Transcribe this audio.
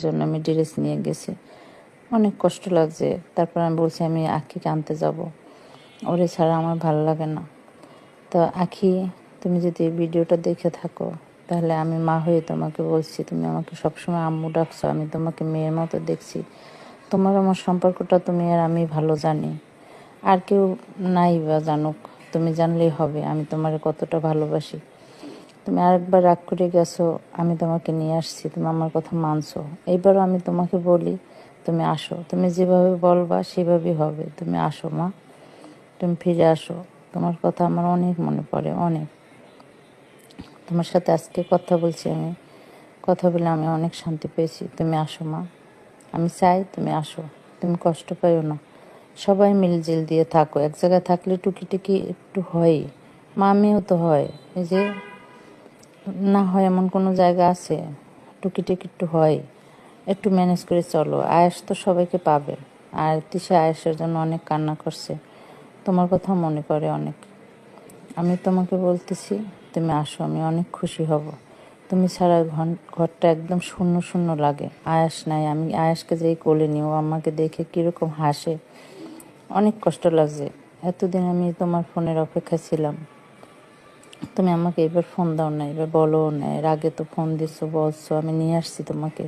জন্য আমি ড্রেস নিয়ে গেছি। অনেক কষ্ট লাগছে। তারপর আমি বলছি, আমি আখিকে আনতে যাব। ওরে ছাড়া আমার ভালো লাগে না। তো আখি, তুমি যদি ভিডিওটা দেখে থাকো, তাহলে আমি মা হয়ে তোমাকে বলছি, তুমি আমাকে সবসময় আম্মু ডাকছো, আমি তোমাকে মেয়ের মতো দেখছি। তোমার আমার সম্পর্কটা তুমি আর আমি ভালো জানি। আর কেউ নাই বা জানুক। তুমি জানলেই হবে, আমি তোমার কতটা ভালোবাসি। তুমি আরেকবার রাগ করে গেছো, আমি তোমাকে নিয়ে আসছি, তুমি আমার কথা মানছো। এইবারও আমি তোমাকে বলি, তুমি আসো। তুমি যেভাবে বলবা, সেভাবেই হবে। তুমি আসো, মা। তুমি ফিরে আসো। তোমার কথা আমার অনেক মনে পড়ে, অনেক। তোমার সাথে আজকে কথা বলছি আমি। কথা বলে আমি অনেক শান্তি পেয়েছি। তুমি আসো, মা। আমি চাই তুমি আসো। তুমি কষ্ট পাইও না। সবাই মিলজিল দিয়ে থাকো। এক জায়গায় থাকলে টুকিটুকি একটু হয় মা, আমিও তো হয়। এই যে না হয় এমন কোনো জায়গা আছে টুকিটুকি একটু হয়, একটু ম্যানেজ করে চলো। আয়েস তো সবাইকে পাবে। আর তিশা আয়েসের জন্য অনেক কান্না করছে। তোমার কথা মনে করে অনেক। আমি তোমাকে বলতেছি, তুমি আসো, আমি অনেক খুশি হব। তুমি ছাড়া ঘরটা একদম শূন্য শূন্য লাগে। আয়াস নাই, আমি আয়াসকে যেই কোলে নিও আমাকে দেখে কীরকম হাসে। অনেক কষ্ট লাগছে। এতদিন আমি তোমার ফোনের অপেক্ষায় ছিলাম। তুমি আমাকে এবার ফোন দাও না, এবার বলো না, এর আগে তো ফোন দিছো, বলছো, আমি নিয়ে আসছি তোমাকে।